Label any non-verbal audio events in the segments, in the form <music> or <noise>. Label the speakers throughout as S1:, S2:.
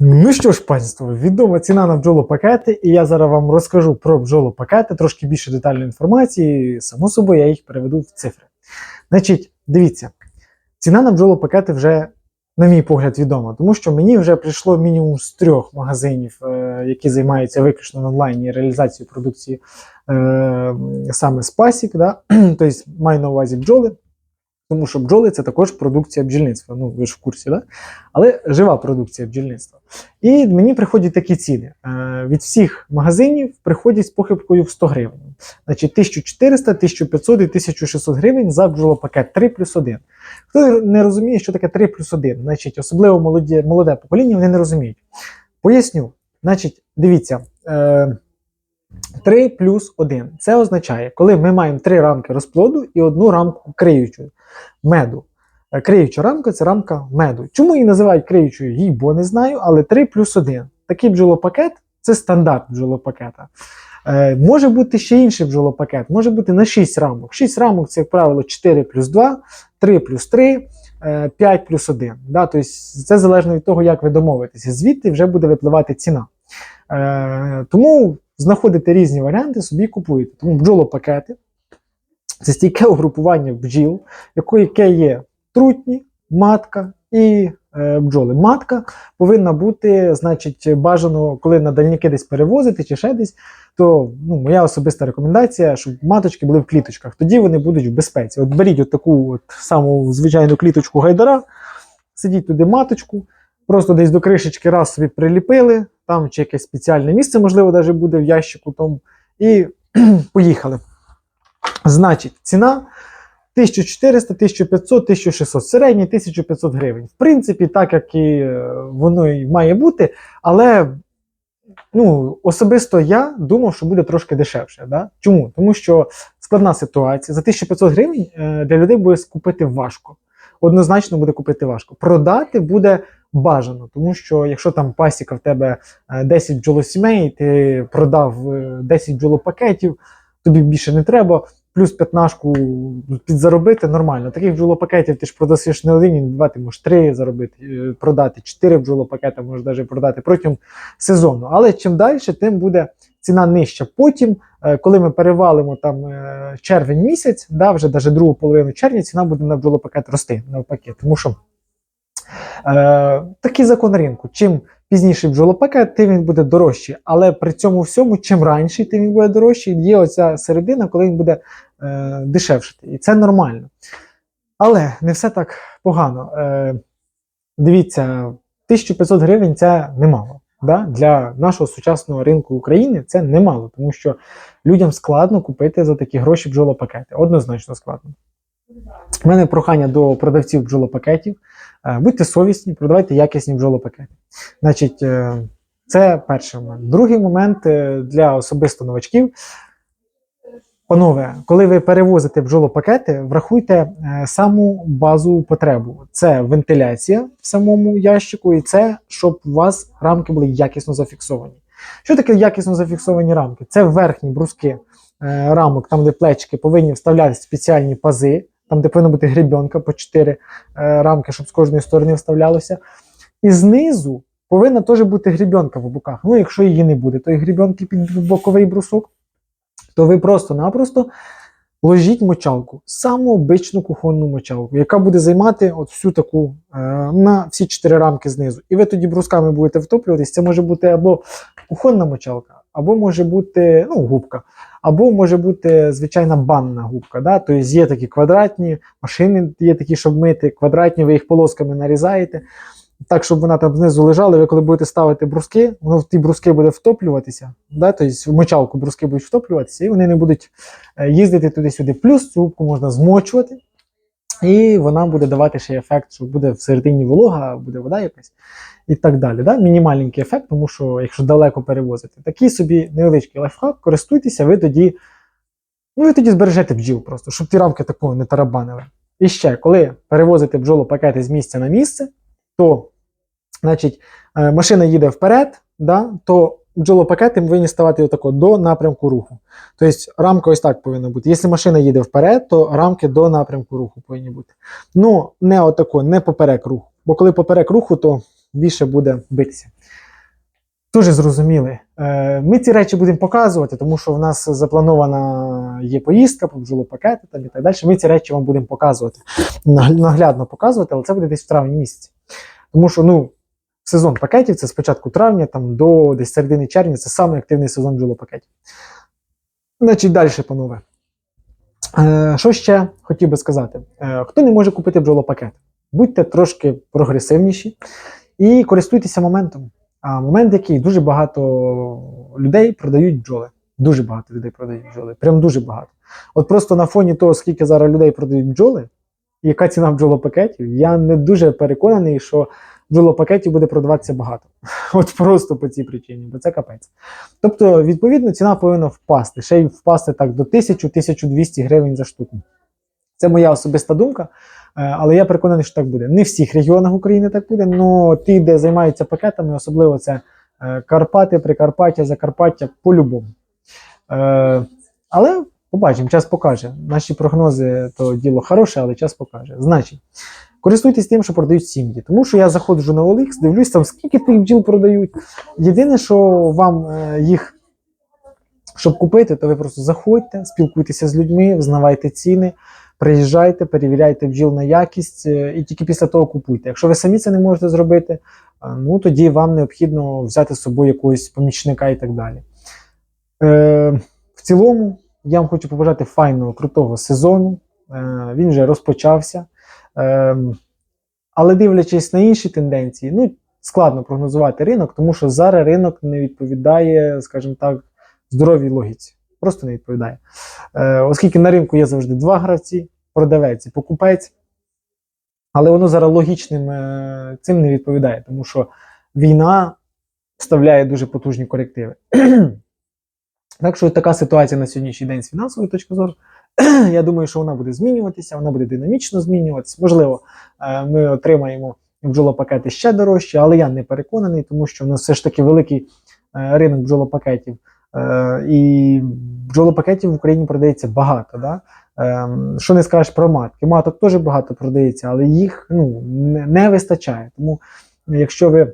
S1: Ну що ж, панство, відома ціна на бджолопакети, і я зараз вам розкажу про бджолопакети, трошки більше детальної інформації. Само собою, я їх переведу в цифри. Значить, дивіться, ціна на бджолопакети вже, на мій погляд, відома, тому що мені вже прийшло мінімум з трьох магазинів, е, які займаються виключно в онлайні реалізацією продукції е, саме з пасік, да? <clears throat> тобто маю на увазі бджоли. Тому що бджоли це також продукція бджільництва. Ну, ви ж в курсі, да? але жива продукція бджільництва. І мені приходять такі ціни. Е, від всіх магазинів приходять з похибкою в 100 гривень. Значить, 1400, 1500 і 1600 гривень за бджолопакет 3 плюс 1. Хто не розуміє, що таке 3 плюс 1, значить, особливо молоді, молоде покоління, вони не розуміють. Поясню. Значить, дивіться. Е, 3 плюс 1. Це означає, коли ми маємо 3 рамки розплоду і одну рамку криючу меду. Е, Криюча рамка це рамка меду. Чому її називають криючою? Їй бо не знаю, але 3 плюс 1. Такий бджолопакет це стандарт бджолопакета. Е, може бути ще інший бджолопакет, може бути на 6 рамок. 6 рамок це, як правило, 4 плюс 2, 3 плюс 3, е, 5 плюс 1. Да? Тобто це залежно від того, як ви домовитеся. Звідти вже буде випливати ціна. Е, тому знаходите різні варіанти, собі купуєте. Тому бджолопакети це стійке угрупування бджіл, яке є трутні, матка і е, бджоли. Матка повинна бути, значить, бажано, коли на дальніки десь перевозити чи ще десь, то ну, моя особиста рекомендація, щоб маточки були в кліточках. Тоді вони будуть в безпеці. От беріть от таку от саму звичайну кліточку гайдара, сидіть туди маточку, просто десь до кришечки раз собі приліпили, там чи якесь спеціальне місце, можливо, навіть буде в ящику тому, і <clears throat> поїхали. Значить, ціна 1400, 1500, 1600, середній 1500 гривень. В принципі, так як і е, воно і має бути, але ну, особисто я думав, що буде трошки дешевше. Да? Чому? Тому що складна ситуація. За 1500 гривень е, для людей буде скупити важко. Однозначно буде купити важко. Продати буде бажано, тому що якщо там пасіка в тебе е, 10 бджолосімей, ти продав е, 10 бджолопакетів, тобі більше не треба. Плюс п'ятнашку підзаробити нормально. Таких бджолопакетів ти ж продасиш не один, не два, ти можеш три заробити, е, продати, чотири бджолопакети можеш навіть продати протягом сезону. Але чим далі, тим буде ціна нижча. Потім, е, коли ми перевалимо там е, червень місяць, да, вже навіть другу половину червня, ціна буде на бджолопакет рости навпаки. Тому що е, такий закон ринку. Чим пізніший бджолопакет, тим він буде дорожчий. Але при цьому всьому, чим раніше, тим він буде дорожчий. Є оця середина, коли він буде е, дешевшити. І це нормально. Але не все так погано. Е, дивіться, 1500 гривень це немало. Да? Для нашого сучасного ринку України це немало, тому що людям складно купити за такі гроші бджолопакети. Однозначно складно. У мене прохання до продавців бджолопакетів. Е, Будьте совісні, продавайте якісні бджолопакети. Значить, е, це перший момент. Другий момент е, для особисто новачків. Панове, коли ви перевозите бджолопакети, врахуйте саму базову потребу. Це вентиляція в самому ящику, і це, щоб у вас рамки були якісно зафіксовані. Що таке якісно зафіксовані рамки? Це верхні бруски рамок, там, де плечики повинні вставляти спеціальні пази, там, де повинна бути гребінка по 4 е, рамки, щоб з кожної сторони вставлялося. І знизу повинна теж бути гребінка в боках. Ну, якщо її не буде, то і гребінки під боковий брусок, то ви просто-напросто ложіть мочалку, саму обичну кухонну мочалку, яка буде займати от всю таку е, на всі чотири рамки знизу. І ви тоді брусками будете втоплюватись. Це може бути або кухонна мочалка, або може бути ну, губка, або може бути звичайна банна губка. Да? Тобто є такі квадратні машини, є такі, щоб мити, квадратні, ви їх полосками нарізаєте. Так, щоб вона там знизу лежала, ви коли будете ставити бруски, воно в ті бруски буде втоплюватися. Да? Тобто в мочалку бруски будуть втоплюватися, і вони не будуть е, їздити туди-сюди. Плюс цю губку можна змочувати, і вона буде давати ще ефект, що буде всередині волога, буде вода якась і так далі. Да? Мінімальненький ефект, тому що якщо далеко перевозити, такий собі невеличкий лайфхак, користуйтеся, ви тоді, ну, ви тоді збережете бджіл просто, щоб ті рамки такого не тарабанили. І ще, коли перевозите бджолопакети з місця на місце, то значить, е, машина їде вперед, да, то бджолопакети повинні ставати отако до напрямку руху. Тобто рамка ось так повинна бути. Якщо машина їде вперед, то рамки до напрямку руху повинні бути. Ну, не отако, не поперек руху. Бо коли поперек руху, то більше буде битися. Дуже зрозуміли. Е, Ми ці речі будемо показувати, тому що в нас запланована є поїздка по бджолопакети там і так далі. Ми ці речі вам будемо показувати, наглядно показувати, але це буде десь в травні місяці. Тому що ну, сезон пакетів це з початку травня там, до десь середини червня, це самий активний сезон бджолопакетів. Значить, далі, панове. Е, що ще хотів би сказати? Е, хто не може купити бджолопакет? Будьте трошки прогресивніші і користуйтеся моментом. А момент, який дуже багато людей продають бджоли. Дуже багато людей продають бджоли. Прям дуже багато. От просто на фоні того, скільки зараз людей продають бджоли, і яка ціна бджолопакетів, я не дуже переконаний, що бджолопакетів буде продаватися багато. <laughs> От просто по цій причині, бо це капець. Тобто, відповідно, ціна повинна впасти. Ще й впасти так до 1000-1200 гривень за штуку. Це моя особиста думка. Е, Але я переконаний, що так буде. Не в всіх регіонах України так буде, але ті, де займаються пакетами, особливо це е, Карпати, Прикарпаття, Закарпаття, по-любому. Е, Але побачимо, час покаже. Наші прогнози то діло хороше, але час покаже. Значить, користуйтесь тим, що продають сім'ї. Тому що я заходжу на OLX, дивлюсь там, скільки тих бджіл продають. Єдине, що вам е, їх. Щоб купити, то ви просто заходьте, спілкуйтеся з людьми, взнавайте ціни, приїжджайте, перевіряйте бджіл на якість е, і тільки після того купуйте. Якщо ви самі це не можете зробити, е, ну тоді вам необхідно взяти з собою якогось помічника і так далі. Е, в цілому, я вам хочу побажати файного, крутого сезону. Е, він вже розпочався. Е, але дивлячись на інші тенденції, ну, складно прогнозувати ринок, тому що зараз ринок не відповідає, скажімо так, здоровій логіці. Просто не відповідає. Е, оскільки на ринку є завжди два гравці: продавець і покупець. Але воно зараз логічним е, цим не відповідає, тому що війна вставляє дуже потужні корективи. <clears throat> так що така ситуація на сьогоднішній день з фінансової точки зору. <clears throat> Я думаю, що вона буде змінюватися, вона буде динамічно змінюватися. Можливо, е, ми отримаємо бджолопакети ще дорожче, але я не переконаний, тому що в нас все ж таки великий е, ринок бджолопакетів. Е, І бджолопакетів в Україні продається багато. Да? Що не скажеш про матки? Маток теж багато продається, але їх ну, не вистачає. Тому, якщо ви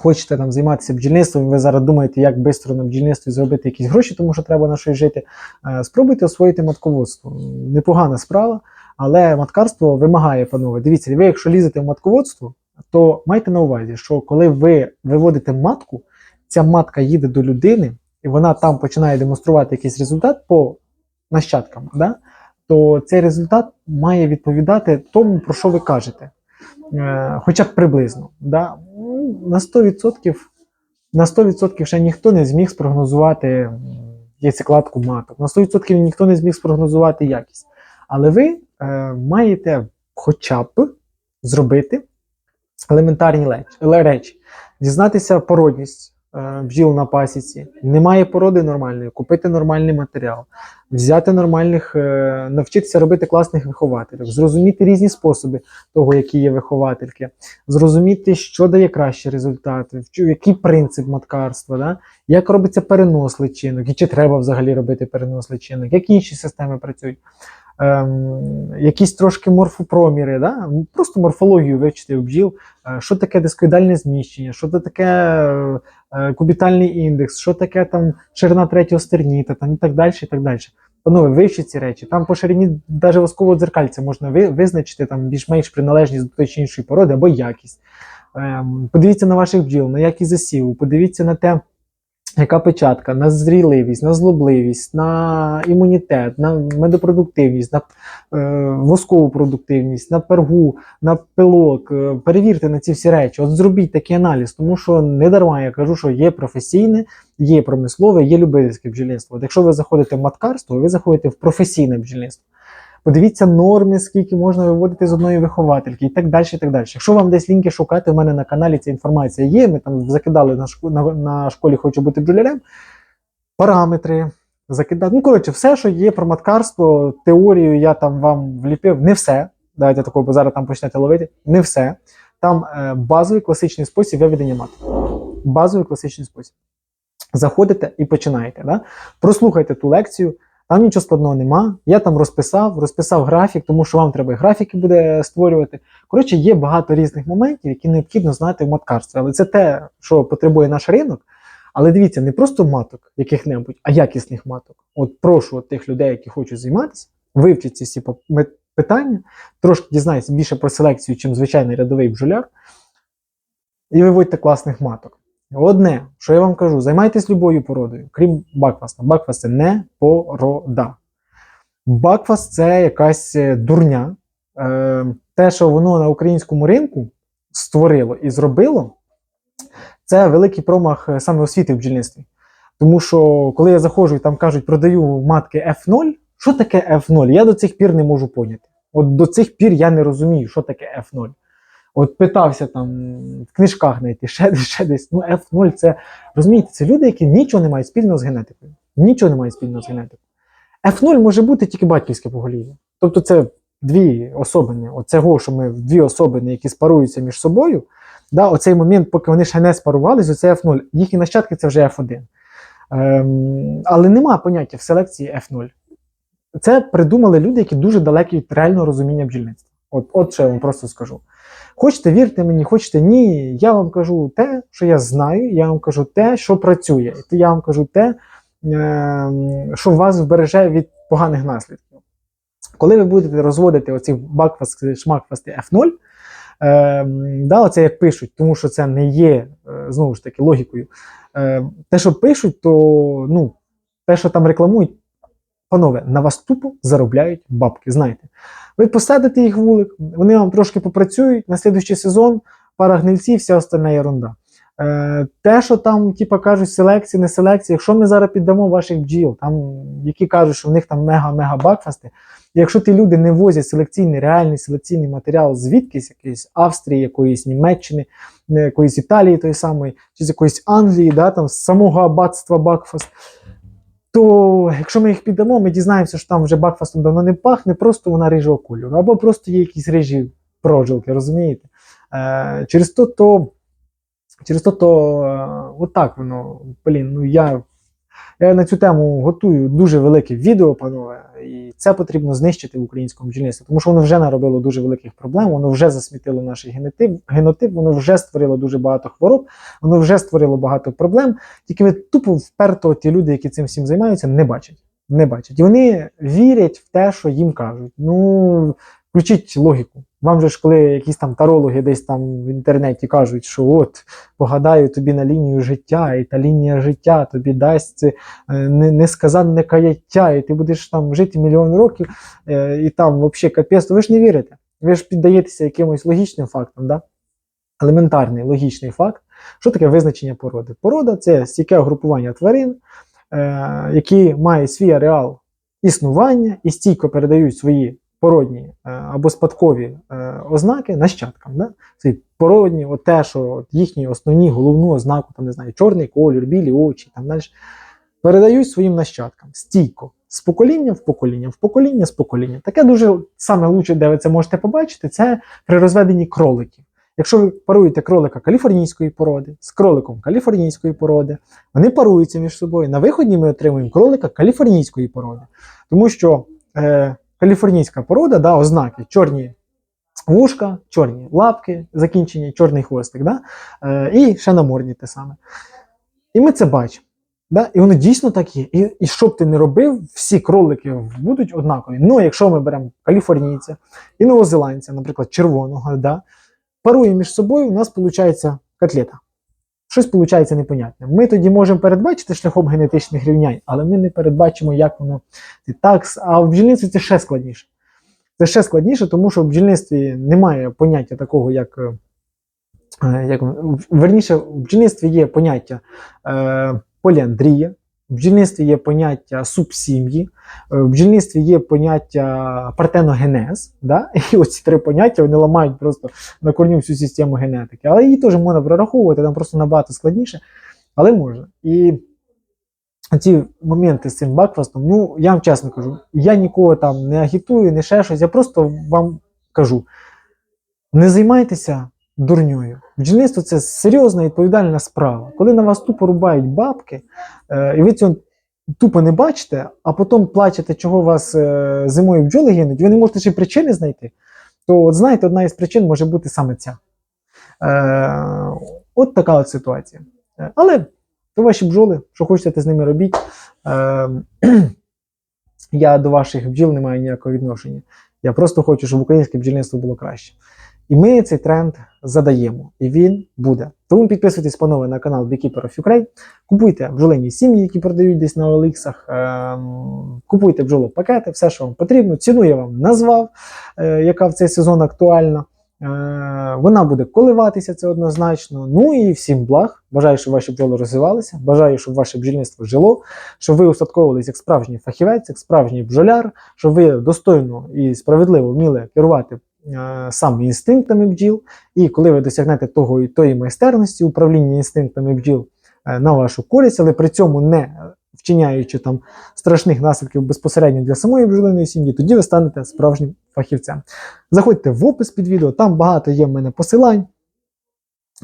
S1: хочете там займатися бджільництвом, ви зараз думаєте, як швидко на бджільництві зробити якісь гроші, тому що треба на щось жити. е, Спробуйте освоїти матководство. Непогана справа, але маткарство вимагає, панове. Дивіться, ви, якщо лізете в матководство, то майте на увазі, що коли ви виводите матку, ця матка їде до людини, і вона там починає демонструвати якийсь результат по нащадкам, да? то цей результат має відповідати тому, про що ви кажете. Е, хоча б приблизно. Да? На 100%, на 100% ще ніхто не зміг спрогнозувати яйцекладку маток. На 100% ніхто не зміг спрогнозувати якість. Але ви е, маєте хоча б зробити елементарні речі, дізнатися породність бджіл на пасіці. Немає породи нормальної, купити нормальний матеріал, взяти нормальних, е, навчитися робити класних вихователів, зрозуміти різні способи того, які є виховательки, зрозуміти, що дає кращі результати, який принцип маткарства, да? як робиться перенос личинок, і чи треба взагалі робити перенос личинок, як інші системи працюють. Ем, якісь трошки морфопроміри, да? просто морфологію вивчити у бджіл, е, що таке дискоїдальне зміщення, що таке е, е, кубітальний індекс, що таке там ширина третього стерніта, там і так далі. і так далі. Панове, вивчіть ці речі. Там по ширині навіть воскового дзеркальця можна ви, визначити там більш-менш приналежність до тої чи іншої породи або якість. Ем, подивіться на ваших бджіл, на якість засіву, подивіться на те, яка печатка, на зріливість, на злобливість, на імунітет, на медопродуктивність, на е, воскову продуктивність, на пергу, на пилок. Е, перевірте на ці всі речі. От зробіть такий аналіз, тому що не дарма я кажу, що є професійне, є промислове, є любительське бджільництво. От якщо ви заходите в маткарство, ви заходите в професійне бджільництво. Подивіться норми, скільки можна виводити з одної виховательки, і так далі. і так далі. Якщо вам десь лінки шукати, у мене на каналі ця інформація є. Ми там закидали на, шко- на, на школі Хочу бути бджолярем. Параметри, закидати. Ну, коротше, все, що є про маткарство, теорію я там вам вліпив. Не все. Давайте такого, бо зараз там почнете ловити. Не все. Там е, базовий класичний спосіб виведення матки. Базовий класичний спосіб. Заходите і починаєте. Да? Прослухайте ту лекцію. Там нічого складного нема. Я там розписав, розписав графік, тому що вам треба і графіки буде створювати. Коротше, є багато різних моментів, які необхідно знати в маткарстві. Але це те, що потребує наш ринок. Але дивіться, не просто маток яких-небудь, а якісних маток. От прошу от тих людей, які хочуть займатися, вивчіть ці всі питання, трошки дізнайтеся більше про селекцію, чим звичайний рядовий бджоляр, і виводьте класних маток. Одне, що я вам кажу, займайтесь любою породою, крім бакфаста. Бакфаст це не порода. Бакфаст це якась е, дурня. Е, те, що воно на українському ринку створило і зробило, це великий промах е, саме освіти в бджільництві. Тому що коли я заходжу і там кажуть, продаю матки F0, що таке F0? Я до цих пір не можу поняти. От до цих пір я не розумію, що таке F0. От питався там в книжках знайти, ще десь, ще десь. Ну, F0 це розумієте, це люди, які нічого не мають спільного з генетикою. Нічого не мають спільного з генетикою. F0 може бути тільки батьківське поголів'я. Тобто це дві особини. Оцього, що ми дві особини, які спаруються між собою. Да, оцей момент, поки вони ще не спарувалися, оце F0. Їхні нащадки це вже F1. Ем, але нема поняття в селекції F0. Це придумали люди, які дуже далекі від реального розуміння бджільництва. От, от що я вам просто скажу. Хочете вірте мені, хочете ні. Я вам кажу те, що я знаю, я вам кажу те, що працює. І я вам кажу те, ем, що вас вбереже від поганих наслідків. Коли ви будете розводити оці бакфасти, шмакфасти F0, ем, да, оце як пишуть, тому що це не є, е, знову ж таки, логікою. Е, те, що пишуть, то ну, те, що там рекламують, панове, на вас тупо заробляють бабки. Знаєте, ви посадите їх вулик, вони вам трошки попрацюють, на слідуючий сезон пара гнильців, вся остальна ерунда. Е, те, що там, типа кажуть, селекція, не селекція, якщо ми зараз піддамо ваших бджіл, там, які кажуть, що в них там мега-мега бакфасти, якщо ті люди не возять селекційний, реальний селекційний матеріал звідкись, якоїсь Австрії, якоїсь Німеччини, якоїсь Італії той самої, чи з якоїсь Англії, да, там, з самого аббатства Бакфаст, то якщо ми їх піддамо, ми дізнаємося, що там вже Бакфастом давно не пахне, просто вона рижого кольору, або просто є якісь рижі прожилки, розумієте? Е, через то, то Через то, то е, отак воно, блін, ну я, я на цю тему готую дуже велике відео, панове, і це потрібно знищити в українському бджільництві, тому що воно вже наробило дуже великих проблем, воно вже засмітило наш генотип, генотип, воно вже створило дуже багато хвороб, воно вже створило багато проблем. Тільки ви тупо вперто ті люди, які цим всім займаються, не бачать. Не бачать. І вони вірять в те, що їм кажуть. Ну, включіть логіку. Вам же ж, коли якісь там тарологи десь там в інтернеті кажуть, що от погадаю тобі на лінію життя, і та лінія життя тобі дасть е, не- несказанне каяття, і ти будеш там жити мільйон років, е, і там взагалі капець, то ви ж не вірите. Ви ж піддаєтеся якимось логічним фактам, да? елементарний логічний факт. Що таке визначення породи? Порода це стійке угрупування тварин, е, які мають свій ареал існування і стійко передають свої породні е, або спадкові е, ознаки нащадкам. Да? Це породні, от те, що їхні основні головну ознаку, там не знаю, чорний колір, білі очі, там далі, передають своїм нащадкам стійко. З покоління в покоління, в покоління з покоління. Таке дуже саме лучше, де ви це можете побачити, це при розведенні кроликів. Якщо ви паруєте кролика каліфорнійської породи з кроликом каліфорнійської породи, вони паруються між собою. На виході ми отримуємо кролика каліфорнійської породи. Тому що е, каліфорнійська порода, да, ознаки чорні вушка, чорні лапки, закінчення, чорний хвостик, да? е, і ще намордні те саме. І ми це бачимо. Да? І воно дійсно так є. І, і що б ти не робив, всі кролики будуть однакові. Ну, якщо ми беремо каліфорнійця і новозеландця, наприклад, червоного, да? паруємо між собою, у нас виходить котлета. Щось виходить непонятне. Ми тоді можемо передбачити шляхом генетичних рівнянь, але ми не передбачимо, як воно так. А в бджільництві це ще складніше. Це ще складніше, тому що в бджільництві немає поняття такого, як. е, як верніше, в бджільництві є поняття е, поліандрія, в бджільництві є поняття субсім'ї, е, в бджільництві є поняття партеногенез. Да? <laughs> І оці три поняття вони ламають просто на корню всю систему генетики. Але її теж можна прораховувати, там просто набагато складніше, але можна. І ці моменти з цим бакфастом, ну я вам чесно кажу, я нікого там не агітую, не ще щось. Я просто вам кажу: не займайтеся дурньою. Бджільництво це серйозна відповідальна справа. Коли на вас тупо рубають бабки, е, і ви цього тупо не бачите, а потім плачете, чого у вас е, зимою бджоли гинуть, ви не можете ще причини знайти, то от знаєте, одна із причин може бути саме ця. Е, от така от ситуація. Але то ваші бджоли, що хочете, те з ними робіть. <clears throat> Я до ваших бджіл не маю ніякого відношення. Я просто хочу, щоб українське бджільництво було краще. І ми цей тренд задаємо, і він буде. Тому підписуйтесь, панове, на канал Beekeeper of Ukraine, купуйте бджолині сім'ї, які продають десь на OLX, ем, купуйте бджолопакети, все, що вам потрібно. Ціну я вам назвав, е, яка в цей сезон актуальна. Е, вона буде коливатися, це однозначно. Ну і всім благ. Бажаю, щоб ваші бджоли розвивалися. Бажаю, щоб ваше бджільництво жило, щоб ви устатковувалися як справжній фахівець, як справжній бджоляр, щоб ви достойно і справедливо вміли керувати е, саме інстинктами бджіл. І коли ви досягнете того і тої майстерності управління інстинктами бджіл е, на вашу користь, але при цьому не вчиняючи там страшних наслідків безпосередньо для самої бджолиної сім'ї, тоді ви станете справжнім фахівцем. Заходьте в опис під відео, там багато є в мене посилань.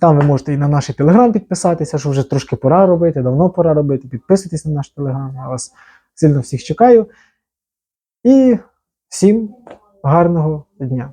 S1: Там ви можете і на наш телеграм підписатися, що вже трошки пора робити, давно пора робити. Підписуйтесь на наш телеграм. Я вас сильно всіх чекаю. І всім гарного дня.